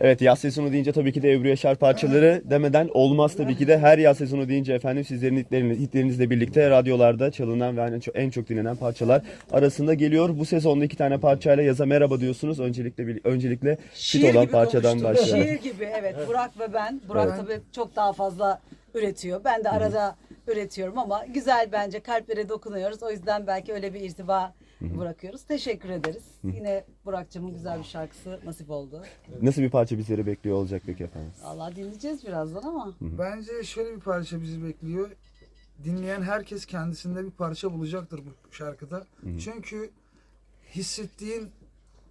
Evet yaz sezonu deyince tabii ki de Ebru Yaşar parçaları demeden olmaz tabii ki de her yaz sezonu deyince efendim sizlerin hitleriniz, hitlerinizle birlikte radyolarda çalınan ve en çok, en çok dinlenen parçalar arasında geliyor. Bu sezonda iki tane parçayla yaza merhaba diyorsunuz. Öncelikle bir- öncelikle fit olan parçadan başlayalım. Şiir gibi evet. Burak ve ben. Burak Evet. tabii çok daha fazla üretiyor. Ben de arada üretiyorum ama güzel bence kalplere dokunuyoruz. O yüzden belki öyle bir irtiba bırakıyoruz. Teşekkür ederiz. Yine Burak'cığımın güzel bir şarkısı nasip oldu. Nasıl bir parça bizleri bekliyor olacak peki efendim? Allah dinleyeceğiz birazdan ama. Bence şöyle bir parça bizi bekliyor. Dinleyen herkes kendisinde bir parça bulacaktır bu şarkıda. Çünkü hissettiğin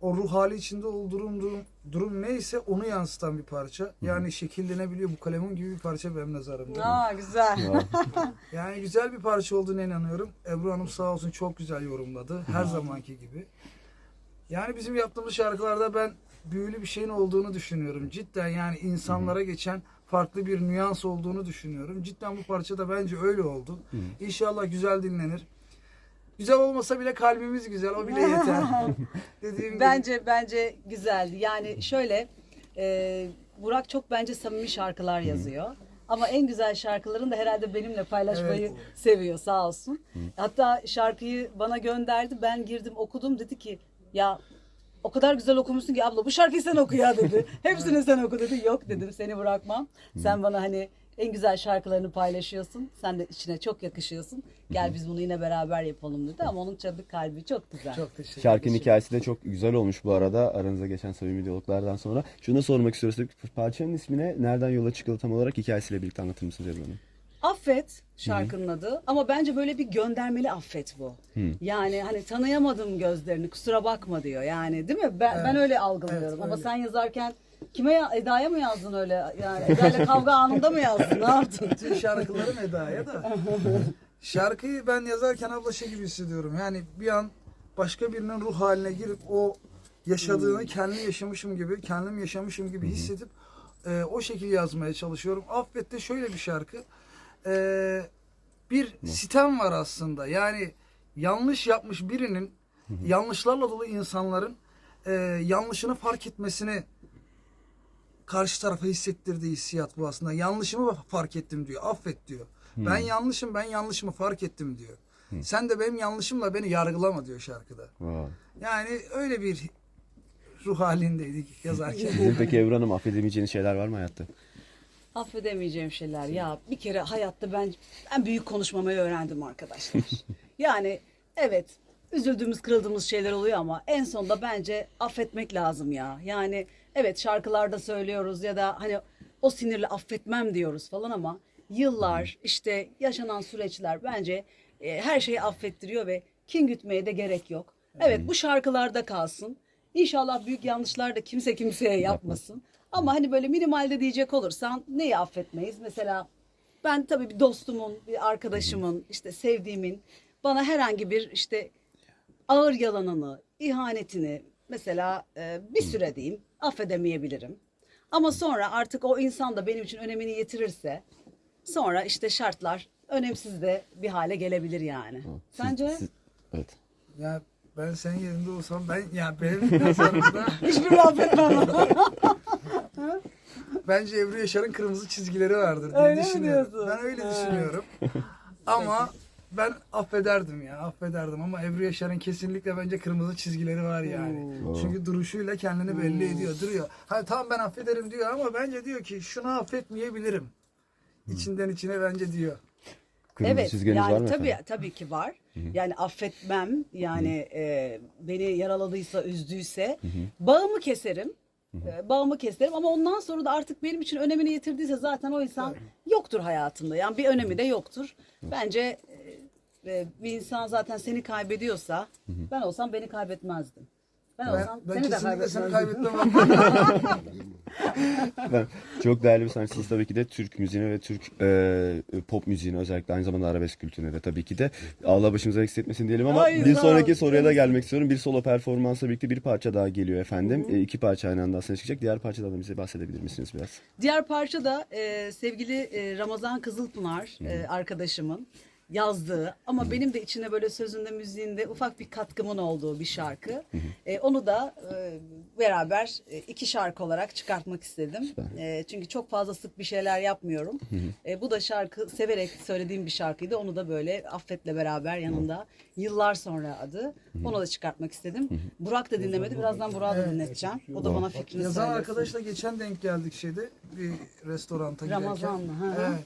o ruh hali içinde durum, durum, durum neyse onu yansıtan bir parça. Yani şekillenebiliyor. Bu kalemun gibi bir parça benim nazarımda. Aa güzel. Yani güzel bir parça olduğuna inanıyorum. Ebru Hanım sağ olsun çok güzel yorumladı. Her zamanki gibi. Yani bizim yaptığımız şarkılarda ben büyülü bir şeyin olduğunu düşünüyorum. Cidden yani insanlara geçen farklı bir nüans olduğunu düşünüyorum. Cidden bu parça da bence öyle oldu. İnşallah güzel dinlenir. Güzel olmasa bile kalbimiz güzel. O bile yeter. Dediğim gibi. Bence bence güzeldi. Yani şöyle e, Burak çok bence samimi şarkılar yazıyor. Ama en güzel şarkılarını da herhalde benimle paylaşmayı Evet. seviyor sağ olsun. Hatta şarkıyı bana gönderdi. Ben girdim okudum dedi ki ya o kadar güzel okumuşsun ki abla bu şarkıyı sen oku ya dedi. Hepsini sen oku dedi. Yok dedim seni bırakmam. Sen bana hani en güzel şarkılarını paylaşıyorsun. Sen de içine çok yakışıyorsun. Gel biz bunu yine beraber yapalım dedi. Ama onun tabii kalbi çok güzel. çok teşekkür Şarkının hikayesi de çok güzel olmuş bu arada aranızda geçen samimi diyaloglardan sonra. Şunu da sormak istiyoruz. Parçanın ismine nereden yola çıkıldı tam olarak hikayesiyle birlikte anlatır mısınız Ebru Hanım? Affet şarkının adı ama bence böyle bir göndermeli affet bu. Yani hani tanıyamadım gözlerini kusura bakma diyor yani değil mi? Ben, ben öyle algılıyorum Evet, ama öyle. sen yazarken kime ya, Eda'ya mı yazdın öyle yani Eda'yla kavga anında mı yazdın ne yaptın? Tüm şarkılarım Eda'ya da. Şarkıyı ben yazarken abla şey gibi hissediyorum. Yani bir an başka birinin ruh haline girip o yaşadığını kendim yaşamışım gibi, kendim yaşamışım gibi hissedip e, o şekilde yazmaya çalışıyorum. Affet'te şöyle bir şarkı. E, bir sitem var aslında. Yani yanlış yapmış birinin, yanlışlarla dolu insanların e, yanlışını fark etmesini karşı tarafa hissettirdiği hissiyat bu aslında. Yanlışımı fark ettim diyor. Affet diyor. Ben yanlışım, ben yanlışımı fark ettim diyor. Sen de benim yanlışımla beni yargılama diyor şarkıda. Wow. Yani öyle bir ruh halindeydik yazarken. Sizin peki Ebru Hanım affedemeyeceğiniz şeyler var mı hayatta? Affedemeyeceğim şeyler ya bir kere hayatta ben ben büyük konuşmamayı öğrendim arkadaşlar. yani evet üzüldüğümüz kırıldığımız şeyler oluyor ama en sonunda bence affetmek lazım ya. Yani evet şarkılarda söylüyoruz ya da hani o sinirle affetmem diyoruz falan ama yıllar işte yaşanan süreçler bence e, her şeyi affettiriyor ve kin gütmeye de gerek yok. Evet bu şarkılarda kalsın. İnşallah büyük yanlışlar da kimse kimseye yapmasın. Ama hani böyle minimalde diyecek olursan neyi affetmeyiz? Mesela ben tabii bir dostumun, bir arkadaşımın, işte sevdiğimin bana herhangi bir işte ağır yalanını, ihanetini mesela e, bir süre diyeyim affedemeyebilirim. Ama sonra artık o insan da benim için önemini yitirirse sonra işte şartlar önemsiz de bir hale gelebilir yani. Siz- Sence? siz- evet. ya ben senin yerinde olsam ben ya benim nazarımda Hiçbirini affetmem. bence Ebru Yaşar'ın kırmızı çizgileri vardır diye Öyle düşünüyorum. Ben öyle düşünüyorum. Ama ben affederdim ya affederdim ama Ebru Yaşar'ın kesinlikle bence kırmızı çizgileri var yani. Çünkü duruşuyla kendini belli ediyor duruyor. Hani tamam ben affederim diyor ama bence diyor ki şunu affetmeyebilirim. İçinden içine bence diyor. Kırmızı evet çizginiz yani var mı tabii efendim? tabii ki var. Yani affetmem yani e, beni yaraladıysa üzdüyse bağımı keserim. E, bağımı keserim ama ondan sonra da artık benim için önemini yitirdiyse zaten o insan yoktur hayatımda. Yani bir önemi de yoktur. Bence bir insan zaten seni kaybediyorsa ben olsam beni kaybetmezdim. Ben, Ben, olsam ben seni de kesinlikle seni kaybetmezdim. kaybetmem. Ben çok değerli bir sanatçısınız tabii ki de Türk müziğine ve Türk e, pop müziğine özellikle aynı zamanda arabesk kültürüne de tabii ki de Allah başımıza eksik etmesin diyelim ama Ay, bir sağ sonraki ol. soruya da gelmek istiyorum. Bir solo performansla birlikte bir parça daha geliyor efendim. E, iki parça aynı anda aslında çıkacak. Diğer parçadan da bize bahsedebilir misiniz biraz? Diğer parça da e, sevgili e, Ramazan Kızılpınar e, arkadaşımın yazdığı ama benim de içine böyle sözünde müziğinde ufak bir katkımın olduğu bir şarkı. E, onu da e, beraber e, iki şarkı olarak çıkartmak istedim. E, çünkü çok fazla sık bir şeyler yapmıyorum. E, bu da şarkı severek söylediğim bir şarkıydı. Onu da böyle Affet'le beraber yanında yıllar sonra adı. Onu da çıkartmak istedim. Burak da dinlemedi. Birazdan Burak'ı da dinleteceğim. O da bana fikrini Yazan söylesin. arkadaşla geçen denk geldik şeyde bir restoranta giderken. Ramazan'la. Evet.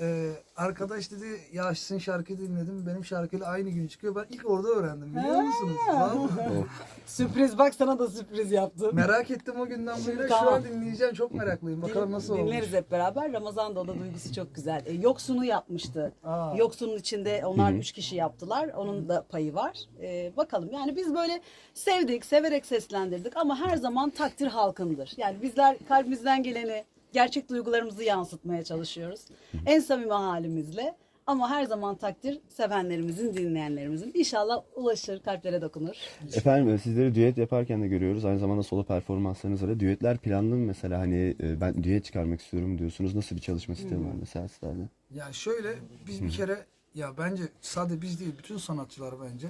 Ee, arkadaş dedi ya sizin şarkıyı dinledim benim şarkıyla aynı gün çıkıyor. Ben ilk orada öğrendim biliyor musunuz? Vallahi. Sürpriz bak sana da sürpriz yaptım. Merak ettim o günden beri şu Tamam. an dinleyeceğim çok meraklıyım. Bakalım nasıl olmuş. Dinleriz hep beraber. Ramazan'da o da duygusu çok güzel. E, Yoksun'u yapmıştı. Aa. Yoksun'un içinde onlar üç kişi yaptılar. Onun da payı var. E, bakalım yani biz böyle sevdik, severek seslendirdik ama her zaman takdir halkındır. Yani bizler kalbimizden geleni, gerçek duygularımızı yansıtmaya çalışıyoruz. En samimi halimizle. Ama her zaman takdir sevenlerimizin, dinleyenlerimizin. İnşallah ulaşır, kalplere dokunur. Efendim e, sizleri düet yaparken de görüyoruz. Aynı zamanda solo performanslarınız var. Düetler planlı mı mesela hani e, ben düet çıkarmak istiyorum diyorsunuz. Nasıl bir çalışma sistemi var mesela sizlerde? Ya şöyle biz bir kere ya bence sadece biz değil bütün sanatçılar bence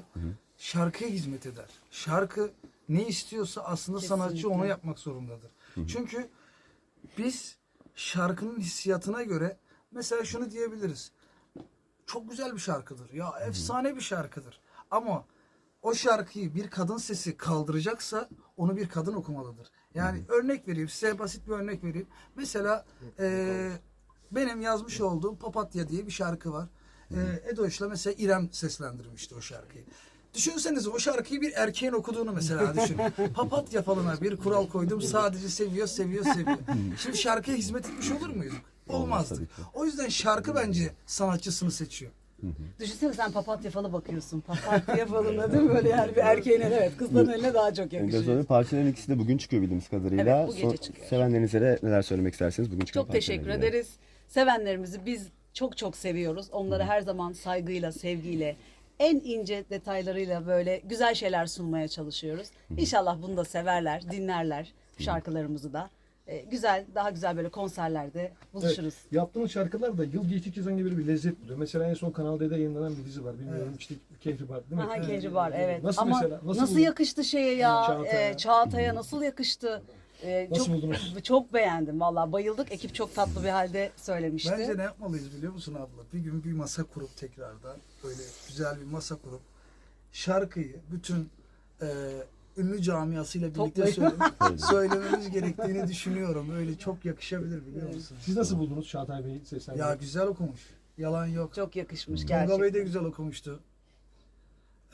şarkıya hizmet eder. Şarkı ne istiyorsa aslında sanatçı Kesinlikle. onu yapmak zorundadır. Çünkü biz şarkının hissiyatına göre mesela şunu diyebiliriz. Çok güzel bir şarkıdır. Ya efsane bir şarkıdır. Ama o şarkıyı bir kadın sesi kaldıracaksa onu bir kadın okumalıdır. Yani örnek vereyim size basit bir örnek vereyim. Mesela eee, benim yazmış olduğum Papatya diye bir şarkı var. Eee Edoş'la mesela İrem seslendirmişti o şarkıyı. Düşünsenize o şarkıyı bir erkeğin okuduğunu mesela düşünün. Papatya falına bir kural koydum sadece seviyor seviyor seviyor. Şimdi şarkıya hizmet etmiş olur muyuz? Olmazdı. O yüzden şarkı bence sanatçısını seçiyor. Düşünsene sen papatya falı bakıyorsun. Papatya falına değil mi? Böyle yani bir erkeğin eline evet. Kızların eline daha çok Ondan yakışıyor. sonra parçaların ikisi de bugün çıkıyor bildiğimiz kadarıyla. Evet, bu gece çıkıyor. Sevenlerinize de neler söylemek istersiniz bugün çıkan Çok teşekkür ederiz. Sevenlerimizi biz çok çok seviyoruz. Onları her zaman saygıyla, sevgiyle, en ince detaylarıyla böyle güzel şeyler sunmaya çalışıyoruz. İnşallah bunu da severler, dinlerler şarkılarımızı da. Ee, güzel, daha güzel böyle konserlerde buluşuruz. Evet, yaptığınız şarkılar da yıl geçtikçe sanki böyle bir lezzet buluyor. Mesela en son Kanal D'de yayınlanan bir dizi var. Bilmiyorum işte Kehribar değil mi? Aha Kehribar evet. Nasıl Ama mesela? Nasıl nasıl, yakıştı şeye ya? Çağatay'a. Ee, Çağatay'a nasıl yakıştı? Ee, Nasıl çok, buldunuz? Çok beğendim valla bayıldık. Ekip çok tatlı bir halde söylemişti. Bence ne yapmalıyız biliyor musun abla? Bir gün bir masa kurup tekrardan böyle güzel bir masa kurup şarkıyı bütün e, ünlü camiasıyla birlikte Toplayın. söyle- söylememiz gerektiğini düşünüyorum. Öyle çok yakışabilir biliyor musun? Siz nasıl buldunuz Çağatay Bey'i Ya seslendirmeyi? güzel okumuş. Yalan yok. Çok yakışmış Tolga gerçekten. Bey de güzel okumuştu.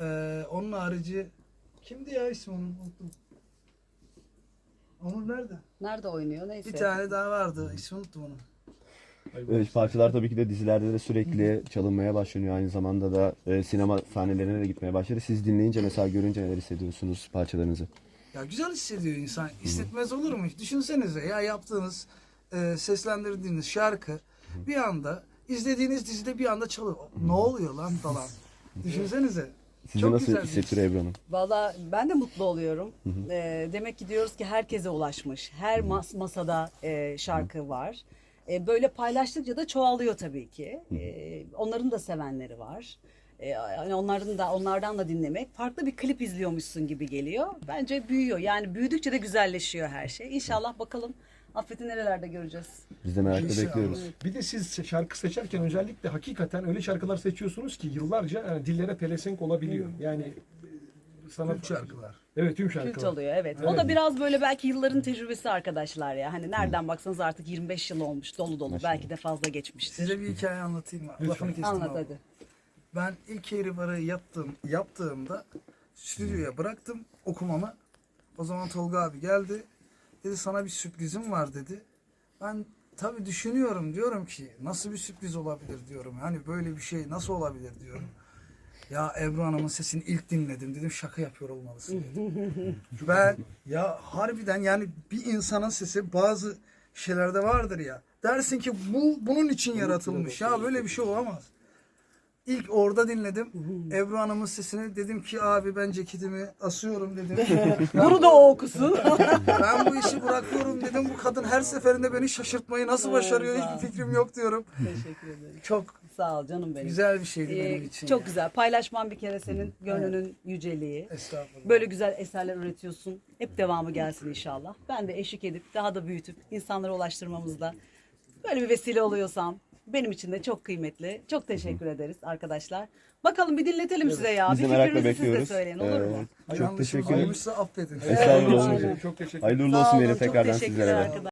Ee, onun harici kimdi ya ismi onun? Unuttum. Onun nerede? Nerede oynuyor neyse. Bir tane daha vardı. İsmi unuttum onun. Evet, parçalar tabii ki de dizilerde de sürekli çalınmaya başlanıyor. Aynı zamanda da e, sinema sahnelerine de gitmeye başladı. Siz dinleyince mesela görünce neler hissediyorsunuz parçalarınızı? Ya güzel hissediyor insan. Hissetmez olur mu? Düşünsenize ya yaptığınız, e, seslendirdiğiniz şarkı bir anda izlediğiniz dizide bir anda çalıyor. Ne oluyor lan falan. Düşünsenize. Sizi Çok nasıl güzel hissettiriyor Ebru Hanım? Valla ben de mutlu oluyorum. Ee, demek ki diyoruz ki herkese ulaşmış. Her mas- masada e, şarkı var. E, böyle paylaştıkça da çoğalıyor tabii ki. E, onların da sevenleri var. E, yani onların da onlardan da dinlemek farklı bir klip izliyormuşsun gibi geliyor. Bence büyüyor. Yani büyüdükçe de güzelleşiyor her şey. İnşallah bakalım Affet'i nerelerde göreceğiz. Biz de merakla İnşallah. bekliyoruz. Bir de siz şarkı seçerken özellikle hakikaten öyle şarkılar seçiyorsunuz ki yıllarca yani dillere pelesenk olabiliyor. Yani e, sana Tüm şarkılar. Evet tüm Kült şarkılar. oluyor evet. O da biraz böyle belki yılların tecrübesi arkadaşlar ya. Hani nereden baksanız artık 25 yıl olmuş dolu dolu. Belki de fazla geçmiştir. Size bir hikaye anlatayım mı? Lütfen. Lafını kestim Anlat abi. hadi. Ben ilk Kehribar'ı yaptığım, yaptığımda stüdyoya bıraktım okumamı. O zaman Tolga abi geldi. Dedi sana bir sürprizim var dedi. Ben tabii düşünüyorum diyorum ki nasıl bir sürpriz olabilir diyorum. Hani böyle bir şey nasıl olabilir diyorum. Ya Ebru Hanım'ın sesini ilk dinledim dedim şaka yapıyor olmalısın dedim. ben ya harbiden yani bir insanın sesi bazı şeylerde vardır ya. Dersin ki bu bunun için yaratılmış ya böyle bir şey olamaz. İlk orada dinledim. Ebru Hanım'ın sesini dedim ki abi ben ceketimi asıyorum dedim. Bunu da o okusun. ben bu işi bırakıyorum dedim. Bu kadın her seferinde beni şaşırtmayı nasıl başarıyor hiçbir fikrim yok diyorum. Teşekkür ederim. Çok Sağ ol canım benim. güzel bir şeydi Ee, benim için. çok güzel. Paylaşman bir kere senin gönlünün yüceliği. Estağfurullah. Böyle güzel eserler üretiyorsun. Hep devamı gelsin inşallah. Ben de eşlik edip daha da büyütüp insanlara ulaştırmamızda böyle bir vesile oluyorsam benim için de çok kıymetli. Çok teşekkür ederiz arkadaşlar. Bakalım bir dinletelim size ya. Biz de bir merakla fikrinizi siz de bekliyoruz. söyleyin olur mu? Ee, çok Yanlışım teşekkür ederim. olmuşsa affedin. Estağfurullah. Çok teşekkür ederim. Hayırlı uğurlu Sağ olsun olun, diyelim çok tekrardan sizlere de. arkadaşlar.